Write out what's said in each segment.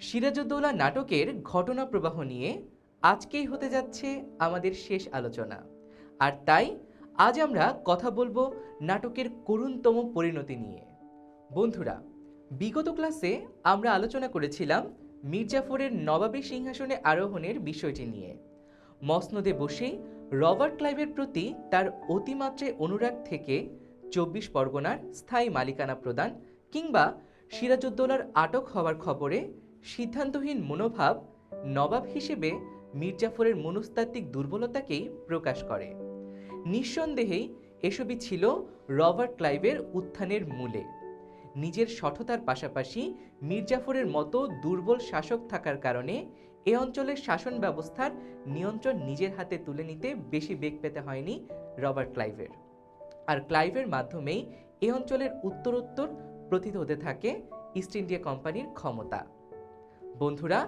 সিরাজউদ্দৌলা নাটকের ঘটনা প্রবাহ নিয়ে আজকেই হতে যাচ্ছে আমাদের শেষ আলোচনা। আর তাই আজ আমরা কথা বলব নাটকের করুণতম পরিণতি নিয়ে। বন্ধুরা, বিগত ক্লাসে আমরা আলোচনা করেছিলাম মির্জাফরের নবাবী সিংহাসনে আরোহণের বিষয়টি নিয়ে। মসনদে বসেই রবার্ট ক্লাইভের প্রতি তার অতিমাত্রায় অনুরাগ থেকে চব্বিশ পরগনার স্থায়ী মালিকানা প্রদান কিংবা সিরাজউদ্দৌলার আটক হওয়ার খবরে সিদ্ধান্তহীন মনোভাব নবাব হিসেবে মির্জাফরের মনস্তাত্ত্বিক দুর্বলতাকেই প্রকাশ করে। নিঃসন্দেহেই এসবই ছিল রবার্ট ক্লাইভের উত্থানের মূলে। নিজের সঠতার পাশাপাশি মির্জাফরের মতো দুর্বল শাসক থাকার কারণে এ অঞ্চলের শাসন ব্যবস্থার নিয়ন্ত্রণ নিজের হাতে তুলে নিতে বেশি বেগ পেতে হয়নি রবার্ট ক্লাইভের। আর ক্লাইভের মাধ্যমেই এ অঞ্চলের উত্তরোত্তর প্রথিত হতে থাকে ইস্ট ইন্ডিয়া কোম্পানির ক্ষমতা। বন্ধুরা,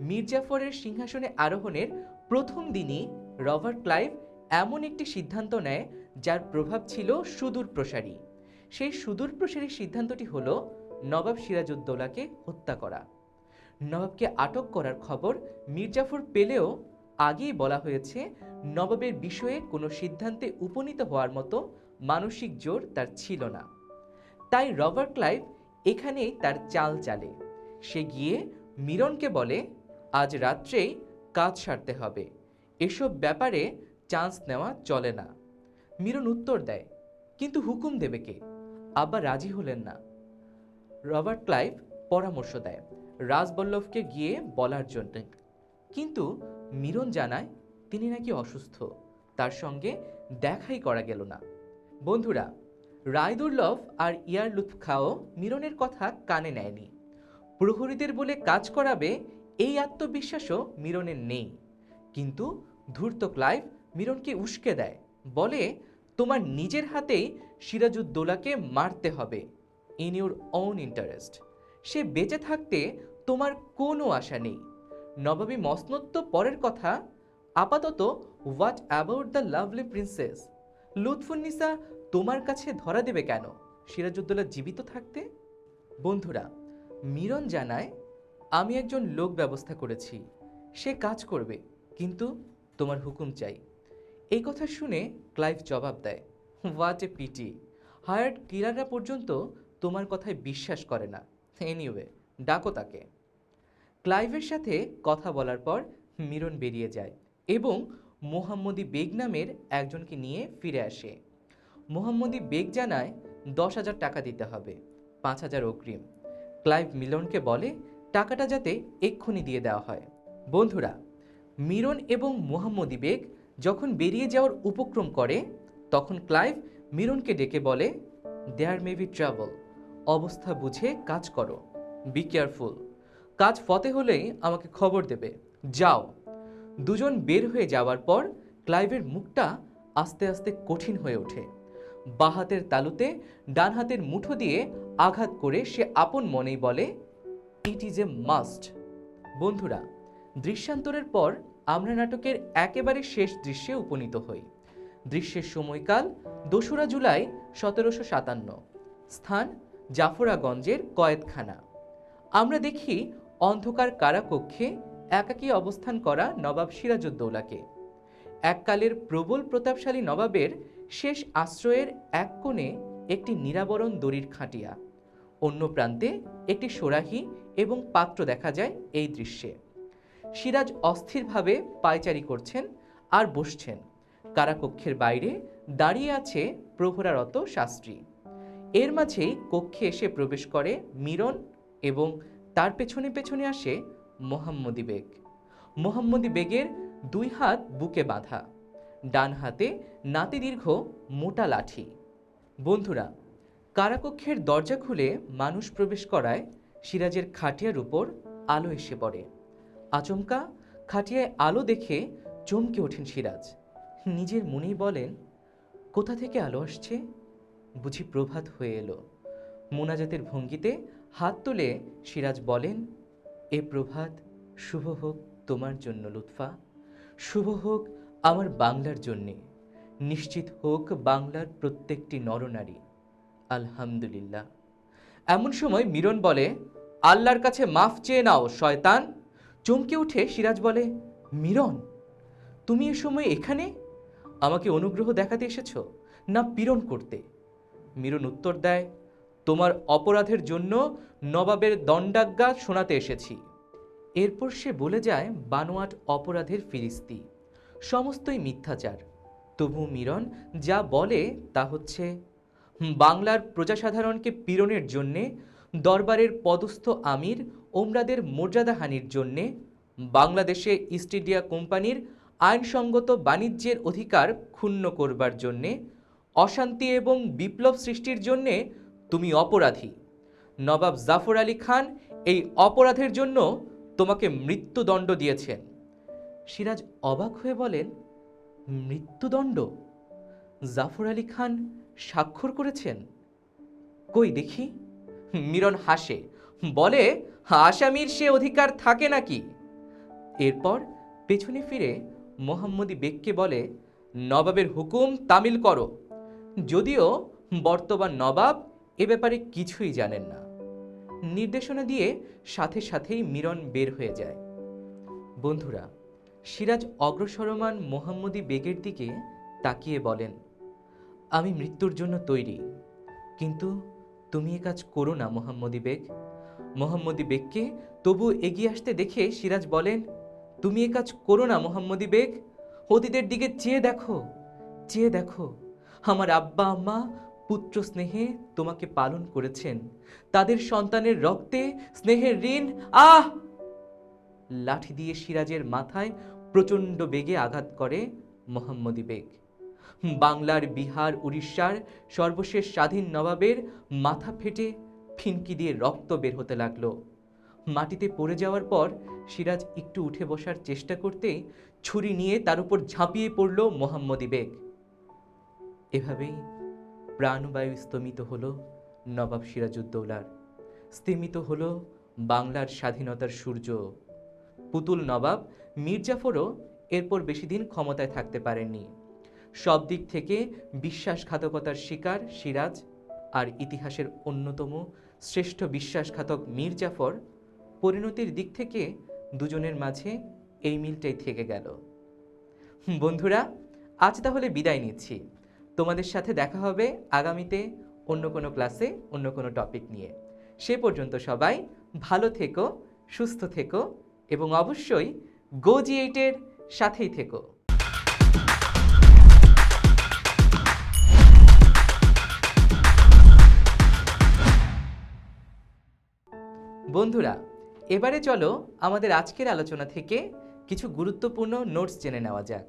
মির্জাফরের সিংহাসনে আরোহণের প্রথম দিনই রবার্ট ক্লাইভ এমন একটি সিদ্ধান্ত নেয় যার প্রভাব ছিল সুদূর প্রসারী। সেই সুদূর প্রসারী সিদ্ধান্তটি হলো নবাব সিরাজউদ্দৌলাকে হত্যা করা। নবাবকে আটক করার খবর মির্জাফর পেলেও আগেই বলা হয়েছে, নবাবের বিষয়ে কোনো সিদ্ধান্তে উপনীত হওয়ার মতো মানসিক জোর তার ছিল না। তাই রবার্ট ক্লাইভ এখানেই তার চাল চালে। সে গিয়ে মিরনকে বলে, আজ রাত্রেই কাজ সারতে হবে। এসব ব্যাপারে চান্স নেওয়া চলে না। মিরন উত্তর দেয়, কিন্তু হুকুম দেবে কে? আব্বা রাজি হলেন না। রবার্ট ক্লাইভ পরামর্শ দেয়, রাজবল্লভকে গিয়ে বলার জন্য। কিন্তু মিরন জানায়, তিনি নাকি অসুস্থ। তার সঙ্গে দেখাই করা গেল না। বন্ধুরা, রায়দুর্লভ আর ইয়ার লুৎফ খাও মিরনের কথা কানে নেয়নি। প্রহরীদের বলে কাজ করাবে, এই আত্মবিশ্বাসও মিরনের নেই। কিন্তু ধূর্ত ক্লাইভ মিরনকে উস্কে দেয়, বলে, তোমার নিজের হাতেই সিরাজউদ্দৌলাকে মারতে হবে ইন ইউর ওন ইন্টারেস্ট সে বেঁচে থাকতে তোমার কোনো আশা নেই। নবাবী মসনদ তো পরের কথা, আপাতত what about the lovely princess Lutfunnisa তোমার কাছে ধরা দেবে কেন, সিরাজউদ্দৌলা জীবিত থাকতে? বন্ধুরা মিরন জানায়, আমি একজন লোক ব্যবস্থা করেছি। সে কাজ করবে, কিন্তু তোমার হুকুম চাই। এই কথা শুনে ক্লাইভ জবাব দেয়, হোয়াট এ পিটি। হায়ার্ড কিলাররা পর্যন্ত তোমার কথায় বিশ্বাস করে না। এনিওয়ে, ডাকো তাকে। ক্লাইভের সাথে কথা বলার পর মিরন বেরিয়ে যায় এবং মোহাম্মদী বেগ নামের একজনকে নিয়ে ফিরে আসে। মোহাম্মদী বেগ জানায়, দশ হাজার টাকা দিতে হবে, পাঁচ হাজার অগ্রিম। ক্লাইভ মিলনকে বলে, টাকাটা যাতে এক্ষুনি দিয়ে দেওয়া হয়। বন্ধুরা, মিরন এবং মোহাম্মদী বেগ যখন বেরিয়ে যাওয়ার উপক্রম করে, তখন ক্লাইভ মিরনকে ডেকে বলে দেয়ার মে বি ট্রাভেল অবস্থা বুঝে কাজ করো। বি কেয়ারফুল কাজ ফতে হলেই আমাকে খবর দেবে। যাও। দুজন বের হয়ে যাওয়ার পর ক্লাইভের মুখটা আস্তে আস্তে কঠিন হয়ে ওঠে। বাঁ হাতের তালুতে ডান হাতের মুঠো দিয়ে আঘাত করে সে আপন মনেই বলে ইট ইজ এ মাস্ট বন্ধুরা, দৃশ্যান্তরের পর আমরা নাটকের একেবারে শেষ দৃশ্যে উপনীত হই। দৃশ্যের সময়কাল দোসরা জুলাই সতেরোশো সাতান্ন। স্থান জাফরাগঞ্জের কয়েদখানা। আমরা দেখি অন্ধকার কারাকক্ষে একাকী অবস্থান করা নবাব সিরাজউদ্দৌলাকে। এককালের প্রবল প্রতাপশালী নবাবের শেষ আশ্রয়ের এক কোণে একটি নিরাবরণ দড়ির খাটিয়া। অন্য প্রান্তে একটি সোরাহি এবং পাত্র দেখা যায় এই দৃশ্যে। সিরাজ অস্থিরভাবে পায়চারি করছেন আর বসছেন। কারাকক্ষের বাইরে দাঁড়িয়ে আছে প্রহরারত শাস্ত্রী। এর মাঝেই কক্ষে এসে প্রবেশ করে মিরন এবং তার পেছনে পেছনে আসে মোহাম্মদী বেগ। মোহাম্মদী বেগের দুই হাত বুকে বাঁধা। ডান হাতে নাতিদীর্ঘ মোটা লাঠি। বন্ধুরা কারাকক্ষের দরজা খুলে মানুষ প্রবেশ করায় সিরাজের খাটিয়ার উপর আলো এসে পড়ে। আচমকা খাটিয়ায় আলো দেখে চমকে ওঠেন সিরাজ। নিজের মনেই বলেন, কোথা থেকে আলো আসছে? বুঝি প্রভাত হয়ে এলো। মোনাজাতের ভঙ্গিতে হাত তুলে সিরাজ বলেন, এ প্রভাত, শুভ হোক তোমার জন্য লুৎফা। শুভ হোক আমার বাংলার জন্যে। নিশ্চিত হোক বাংলার প্রত্যেকটি নরনারী। আলহামদুলিল্লাহ। এমন সময় মিরন বলে, আল্লাহর কাছে মাফ চেয়ে নাও, শয়তান। চমকে উঠে সিরাজ বলে, মিরন, তুমি এ সময় এখানে? আমাকে অনুগ্রহ দেখাতে এসেছ? না পীড়ন করতে? মিরন উত্তর দেয়, তোমার অপরাধের জন্য নবাবের দণ্ডাজ্ঞা শোনাতে এসেছি। এরপর সে বলে যায়, বানোয়াট অপরাধের ফিরিস্তি, সমস্তই মিথ্যাচার। তবু মিরন যা বলে তা হচ্ছে বাংলার প্রজাসাধারণকে পীড়নের জন্যে, দরবারের পদস্থ আমির ওমরাদের মর্যাদাহানির জন্যে, বাংলাদেশে ইস্ট ইন্ডিয়া কোম্পানির আইনসঙ্গত বাণিজ্যের অধিকার ক্ষুণ্ণ করবার জন্যে, অশান্তি এবং বিপ্লব সৃষ্টির জন্যে তুমি অপরাধী। নবাব জাফর আলী খান এই অপরাধের জন্য তোমাকে মৃত্যুদণ্ড দিয়েছেন। সিরাজ অবাক হয়ে বলেন, মৃত্যুদণ্ড? জাফর আলী খান স্বাক্ষর করেছেন? কই দেখি? মিরন হাসে, বলে, আসামির সে অধিকার থাকে নাকি? এরপর পেছনে ফিরে মোহাম্মদী বেগকে বলে, নবাবের হুকুম তামিল করো। যদিও বর্তমান নবাব এ ব্যাপারে কিছুই জানেন না। নির্দেশনা দিয়ে সাথে সাথেই মিরন বের হয়ে যায়। বন্ধুরা, সিরাজ অগ্রসরমান মোহাম্মদী বেগের দিকে তাকিয়ে বলেন আমি মৃত্যুর জন্য তৈরি। কিন্তু তুমি এ কাজ করো না, মোহাম্মদী বেগ। মোহাম্মদী বেগকে তবু এগিয়ে আসতে দেখে সিরাজ বলেন, তুমি এ কাজ করো না, মোহাম্মদী বেগ। অতীতের দিকে চেয়ে দেখো চেয়ে দেখো। আমার আব্বা, আম্মা, পুত্র স্নেহে তোমাকে পালন করেছেন। তাদের সন্তানের রক্তে স্নেহের ঋণ, আহ! লাঠি দিয়ে সিরাজের মাথায় প্রচণ্ড বেগে আঘাত করে মোহাম্মদী বেগ। বাংলার বিহার, উড়িষ্যার সর্বশেষ স্বাধীন নবাবের মাথা ফেটে ফিনকি দিয়ে রক্ত বের হতে লাগল। মাটিতে পড়ে যাওয়ার পর সিরাজ একটু উঠে বসার চেষ্টা করতে ছুরি নিয়ে তার উপর ঝাঁপিয়ে পড়ল মোহাম্মদী বেগ এভাবেই প্রাণবায়ু স্তমিত হলো নবাব সিরাজউদ্দৌলার। স্তিমিত হলো বাংলার স্বাধীনতার সূর্য। পুতুল নবাব মির্জাফরও এরপর বেশি দিন ক্ষমতায় থাকতে পারেননি। সব দিক থেকে বিশ্বাসঘাতকতার শিকার সিরাজ আর ইতিহাসের অন্যতম শ্রেষ্ঠ বিশ্বাসঘাতক মীর জাফর পরিণতির দিক থেকে দুজনের মাঝে এই মিলটাই থেকে গেল। বন্ধুরা, আজ তাহলে বিদায় নিচ্ছি। তোমাদের সাথে দেখা হবে আগামীতে অন্য কোনো ক্লাসে, অন্য কোনো টপিক নিয়ে। সে পর্যন্ত সবাই ভালো থেকো, সুস্থ থেকো এবং অবশ্যই গোজি এইটের সাথেই থেকো। বন্ধুরা, এবারে চলো আমাদের আজকের আলোচনা থেকে কিছু গুরুত্বপূর্ণ নোটস জেনে নেওয়া যাক।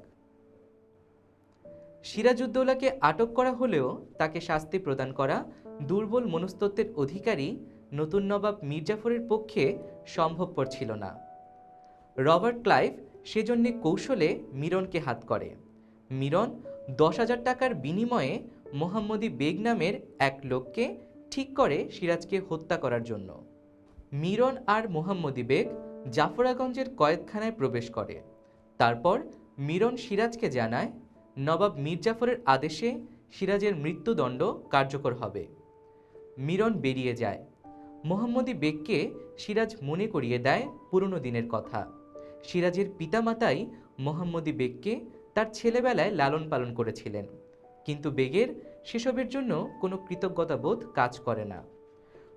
সিরাজউদ্দৌলাকে আটক করা হলেও তাকে শাস্তি প্রদান করা দুর্বল মনস্তত্ত্বের অধিকারী নতুন নবাব মির্জাফরের পক্ষে সম্ভবপর ছিল না। রবার্ট ক্লাইভ সেজন্যে কৌশলে মিরনকে হাত করে। মিরন দশ হাজার টাকার বিনিময়ে মোহাম্মদী বেগ নামের এক লোককে ঠিক করে সিরাজকে হত্যা করার জন্য। মিরন আর মোহাম্মদী বেগ জাফরাগঞ্জের কয়েদখানায় প্রবেশ করে। তারপর মিরন সিরাজকে জানায়, নবাব মির্জাফরের আদেশে সিরাজের মৃত্যুদণ্ড কার্যকর হবে। মিরন বেরিয়ে যায়। মোহাম্মদী বেগকে সিরাজ মনে করিয়ে দেয় পুরনো দিনের কথা। সিরাজের পিতামাতাই মোহাম্মদী বেগকে তার ছেলেবেলায় লালন পালন করেছিলেন। কিন্তু বেগের সেসবের জন্য কোনো কৃতজ্ঞতাবোধ কাজ করে না।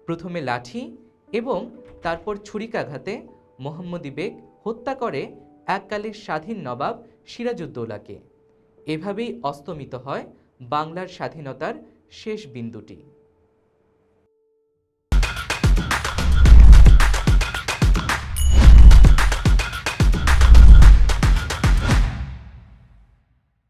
প্রথমে লাঠি এবং তারপর ছুরিকাঘাতে মোহাম্মদী বেগ হত্যা করে এককালের স্বাধীন নবাব সিরাজউদ্দৌলাকে। এভাবেই অস্তমিত হয় বাংলার স্বাধীনতার শেষ বিন্দুটি।